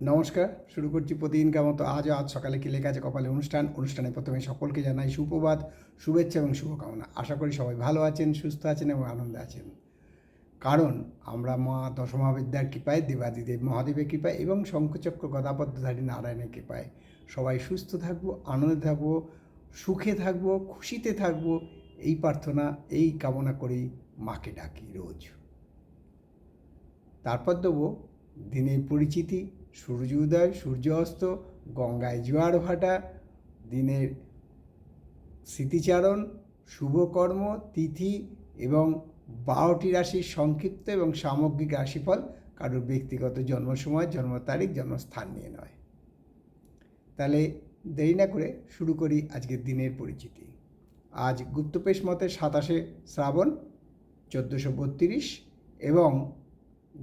নমস্কার, শুরু করছি প্রতিদিনকার মতো আজও আজ সকালে কি লেখা আছে কপালে অনুষ্ঠান। অনুষ্ঠানে প্রথমে সকলকে জানাই সুপ্রভাত, শুভেচ্ছা এবং শুভকামনা। আশা করি সবাই ভালো আছেন, সুস্থ আছেন এবং আনন্দে আছেন। কারণ আমরা মা দশমহাবিদ্যার কৃপায়, দেবাদিদেব মহাদেবের কৃপায় এবং শঙ্খচক্র গদাপদ্মধারী নারায়ণের কৃপায় সবাই সুস্থ থাকব, আনন্দে থাকব, সুখে থাকব, খুশিতে থাকব। এই প্রার্থনা, এই কামনা করেই মাকে ডাকি রোজ। তারপর দেবো দিনের পরিচিতি সূর্য উদয়, সূর্য অস্ত, গঙ্গায় জোয়ার ভাটা, দিনের স্মৃতিচারণ শুভকর্ম তিথি এবং বারোটি রাশির সংক্ষিপ্ত এবং সামগ্রিক রাশিফল কারোর ব্যক্তিগত জন্ম সময় জন্ম তারিখ জন্মস্থান নিয়ে নয়। তাহলে দেরি না করে শুরু করি আজকের দিনের পরিচিতি। আজ গুপ্তপেশ মতে সাতাশে শ্রাবণ চোদ্দোশো বত্রিশ এবং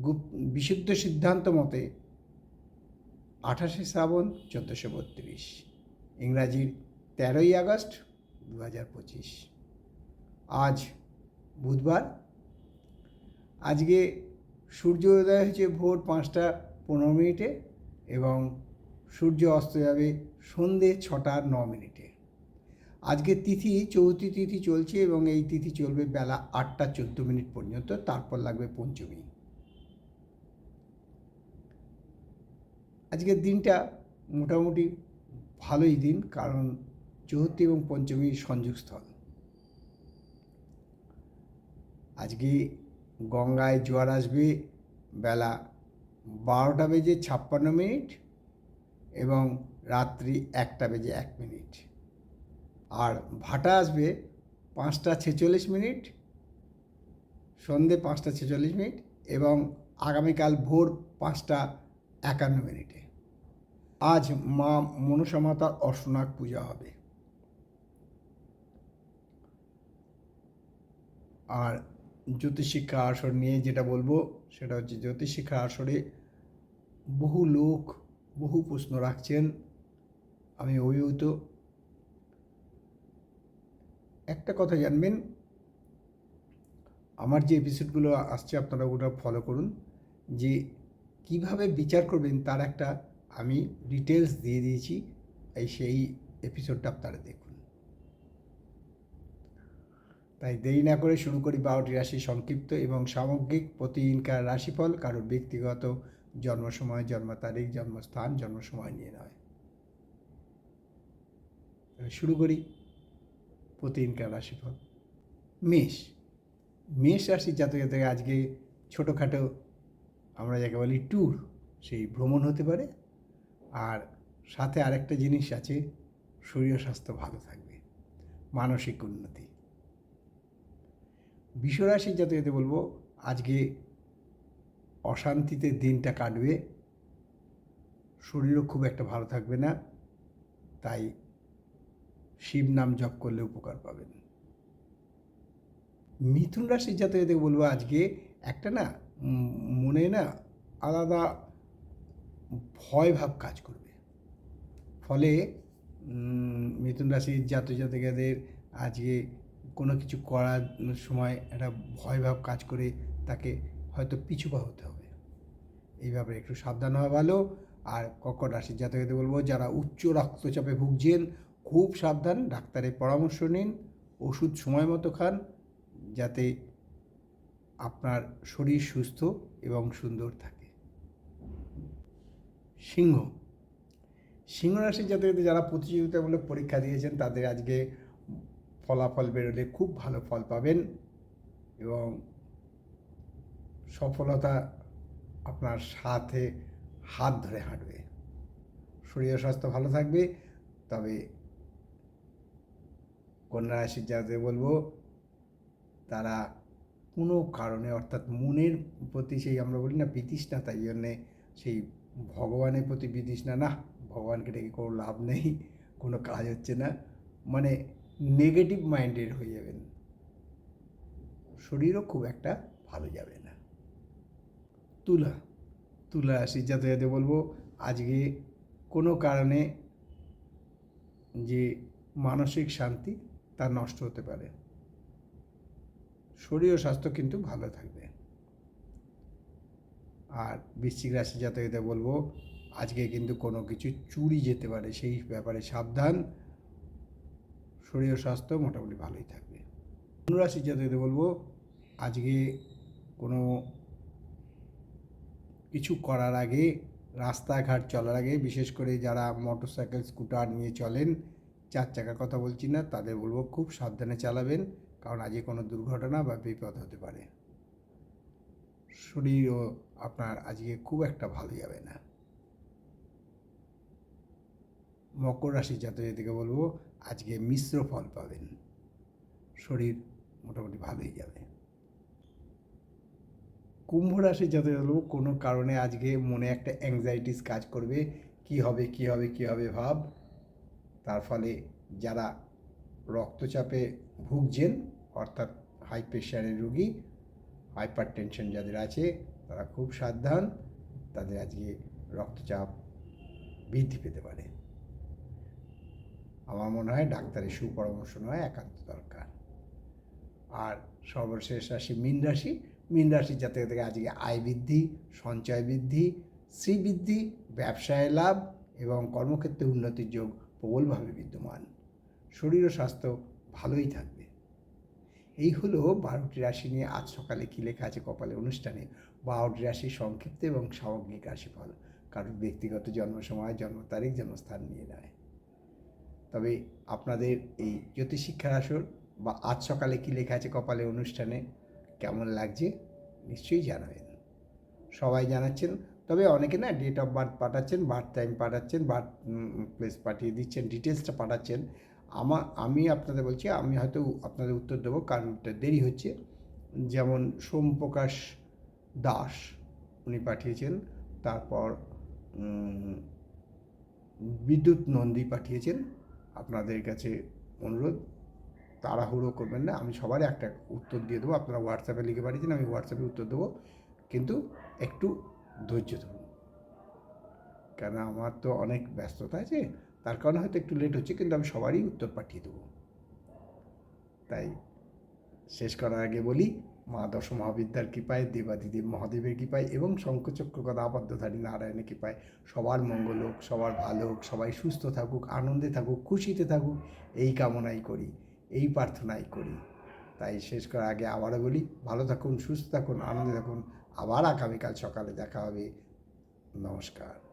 গুপ বিশুদ্ধ সিদ্ধান্ত মতে আঠাশে শ্রাবণ চোদ্দোশো বত্রিশ ইংরাজির তেরোই আগস্ট দু হাজার পঁচিশ। আজ বুধবার। আজকে সূর্য উদয় হয়েছে ভোর পাঁচটা পনেরো মিনিটে এবং সূর্য অস্ত যাবে সন্ধে ছটা ন মিনিটে। আজকে তিথি চৌথি তিথি চলছে এবং এই তিথি চলবে বেলা আটটা চোদ্দ মিনিট পর্যন্ত, তারপর লাগবে পঞ্চমী। আজকের দিনটা মোটামুটি ভালোই দিন, কারণ চতুর্থী এবং পঞ্চমী সংযোগস্থল। আজকে গঙ্গায় জোয়ার আসবে বেলা বারোটা বেজে ছাপ্পান্ন মিনিট এবং রাত্রি একটা বেজে এক মিনিট। আর ভাটা আসবে পাঁচটা ছেচল্লিশ মিনিট, সন্ধে পাঁচটা ছেচল্লিশ মিনিট এবং আগামীকাল ভোর পাঁচটা একান্ন মিনিটে। আজ মা মনসা মাতার অশ্বনাগ পূজা হবে। আর জ্যোতিষশিক্ষা আসর নিয়ে যেটা বলব, সেটা হচ্ছে জ্যোতিষশিক্ষা আসরে বহু লোক বহু প্রশ্ন রাখছেন। আমি অভিভূত। একটা কথা জানবেন, আমার যে এপিসোডগুলো আসছে আপনারা ওটা ফলো করুন, যে কীভাবে বিচার করবেন তার একটা আমি ডিটেলস দিয়ে দিয়েছি, এই সেই এপিসোডটা আপনারা দেখুন। তাই দেরি না করে শুরু করি বারোটি রাশি সংক্ষিপ্ত এবং সামগ্রিক প্রতিদিনকার রাশিফল কারোর ব্যক্তিগত জন্ম সময় জন্ম তারিখ জন্মস্থান জন্ম সময় নিয়ে। নয় শুরু করি প্রতিদিনকার রাশিফল। মেষ মেষ রাশির জাতক জাতকে আজকে ছোটোখাটো আমরা যাকে বলি ট্যুর সেই ভ্রমণ হতে পারে। আর সাথে আরেকটা জিনিস আছে, শরীর স্বাস্থ্য ভালো থাকবে, মানসিক উন্নতি। বিশ্বরাশির যাতে বলব, আজকে অশান্তিতে দিনটা কাটবে, শরীরও খুব একটা ভালো থাকবে না, তাই শিব নাম জপ করলে উপকার পাবেন। মিথুন রাশির যেতে বলব, আজকে একটা না মনে না আলাদা ভয় ভাব কাজ করবে। ফলে মিথুন রাশির জাত জাতিকাদের আজকে কোনো কিছু করার সময় একটা ভয় ভাব কাজ করে তাকে হয়তো পিছু পা হতে হবে। এইভাবে একটু সাবধান হওয়া ভালো। আর কর্কট রাশির জাতকেতে বলব, যারা উচ্চ রক্তচাপে ভুগছেন, খুব সাবধান, ডাক্তারের পরামর্শ নিন, ওষুধ সময় মতো খান, যাতে আপনার শরীর সুস্থ এবং সুন্দর থাকে। সিংহ। সিংহ রাশির যাতে যারা প্রতিযোগিতামূলক পরীক্ষা দিয়েছেন, তাদের আজকে ফলাফল বেরোলে খুব ভালো ফল পাবেন এবং সফলতা আপনার সাথে হাত ধরে হাঁটবে। শরীর স্বাস্থ্য ভালো থাকবে। তবে কন্যা রাশির যাতে বলব, তারা কোনো কারণে অর্থাৎ মনের প্রতি সেই আমরা বলি না, বিতৃষ্ণা, তাই জন্যে সেই ভগবানের প্রতি বিতৃষ্ণা না না, ভগবানকে ডেকে কোনো লাভ নেই, কোনো কাজ হচ্ছে না মানে নেগেটিভ মাইন্ডের হয়ে যাবেন। শরীরও খুব একটা ভালো যাবে না। তুলা তুলা রাশির যাতে যাতে বলব, আজকে কোনো কারণে যে মানসিক শান্তি তা নষ্ট হতে পারে। শরীর ও স্বাস্থ্য কিন্তু ভালো থাকবে। আর বৃশ্চিক রাশি জাতকদের বলব, আজকে কিন্তু কোনো কিছু চুরি যেতে পারে, সেই ব্যাপারে সাবধান। শরীর স্বাস্থ্য মোটামুটি ভালোই থাকবে। ধনুরাশি জাতকদের বলব, আজকে কোনো কিছু করার আগে, রাস্তাঘাট চলার আগে, বিশেষ করে যারা মোটর সাইকেল স্কুটার নিয়ে চলেন, চার চাকার কথা বলছি না, তাদের বলব খুব সাবধানে চালাবেন, কারণ আজকে কোনো দুর্ঘটনা বা বিপদ হতে পারে। শরীরও আপনার আজকে খুব একটা ভালো যাবে না। মকর রাশির জাতকদেরকে বলব, আজকে মিশ্র ফল পাবেন। শরীর মোটামুটি ভালোই যাবে। কুম্ভ রাশির জাতক বলব, কোনো কারণে আজকে মনে একটা অ্যাংজাইটিস কাজ করবে। কি হবে কি হবে কি হবে ভাব? তার ফলে যারা রক্তচাপে ভুগছেন, অর্থাৎ হাই প্রেশারের রুগী হাইপার টেনশন যাদের আছে, তারা খুব সাবধান, তাদের আজকে রক্তচাপ বৃদ্ধি পেতে পারে। আমার মনে হয় ডাক্তারের সুপরামর্শ নেওয়া একান্ত দরকার। আর সর্বশেষ রাশি মীন রাশি, মীন রাশির জাতক থেকে আজকে আয় বৃদ্ধি, সঞ্চয় বৃদ্ধি, শ্রী বৃদ্ধি, ব্যবসায় লাভ এবং কর্মক্ষেত্রে উন্নতির যোগ প্রবলভাবে বিদ্যমান। শরীর ও স্বাস্থ্য ভালোই থাকবে। এই হলো বারোটি রাশি নিয়ে আজ সকালে কী লেখা আছে কপালে অনুষ্ঠানে? বারোটি রাশি সংক্ষিপ্ত এবং সামগ্রিক রাশিফল। কারোর ব্যক্তিগত জন্ম সময়, জন্ম তারিখ, জন্মস্থান নিয়ে নেয়। তবে আপনাদের এই জ্যোতিষিক্ষার আসর বা আজ সকালে কী লেখা আছে কপালে অনুষ্ঠানে? কেমন লাগছে? নিশ্চয়ই জানাবেন। সবাই জানাচ্ছেন, তবে অনেকে না ডেট অফ বার্থ পাঠাচ্ছেন বার্থ টাইম পাঠাচ্ছেন বার্থ প্লেস পাঠিয়ে দিচ্ছেন ডিটেলসটা পাঠাচ্ছেন। আমার, আমি আপনাদের বলছি, আমি হয়তো আপনাদের উত্তর দেবো, কারণ দেরি হচ্ছে। যেমন সোমপ্রকাশ দাস উনি পাঠিয়েছেন, তারপর বিদ্যুৎ নন্দী পাঠিয়েছেন। আপনাদের কাছে অনুরোধ, তাড়াহুড়ো করবেন না, আমি সবারই একটা উত্তর দিয়ে দেবো। আপনারা হোয়াটসঅ্যাপে লিখে পাঠিয়েছেন, আমি হোয়াটসঅ্যাপে উত্তর দেবো। কিন্তু একটু ধৈর্য ধরুন। কেন আমার তো অনেক ব্যস্ততা আছে তার কারণে হয়তো একটু লেট হচ্ছে, কিন্তু আমি সবারই উত্তর পাঠিয়ে দেবো। তাই শেষ করার আগে বলি, মা দশ মহাবিদ্যার কৃপায়, দেবাদিদেব মহাদেবের কৃপায় এবং শঙ্কচক্র কথা আবদ্ধধারী নারায়ণের কৃপায় সবার মঙ্গল হোক, সবার ভালো হোক, সবাই সুস্থ থাকুক, আনন্দে থাকুক, খুশিতে থাকুক, এই কামনাই করি, এই প্রার্থনাই করি। তাই শেষ করার আগে আবারও বলি, ভালো থাকুন, সুস্থ থাকুন, আনন্দে থাকুন, আবার আগামীকাল সকালে দেখা হবে। নমস্কার।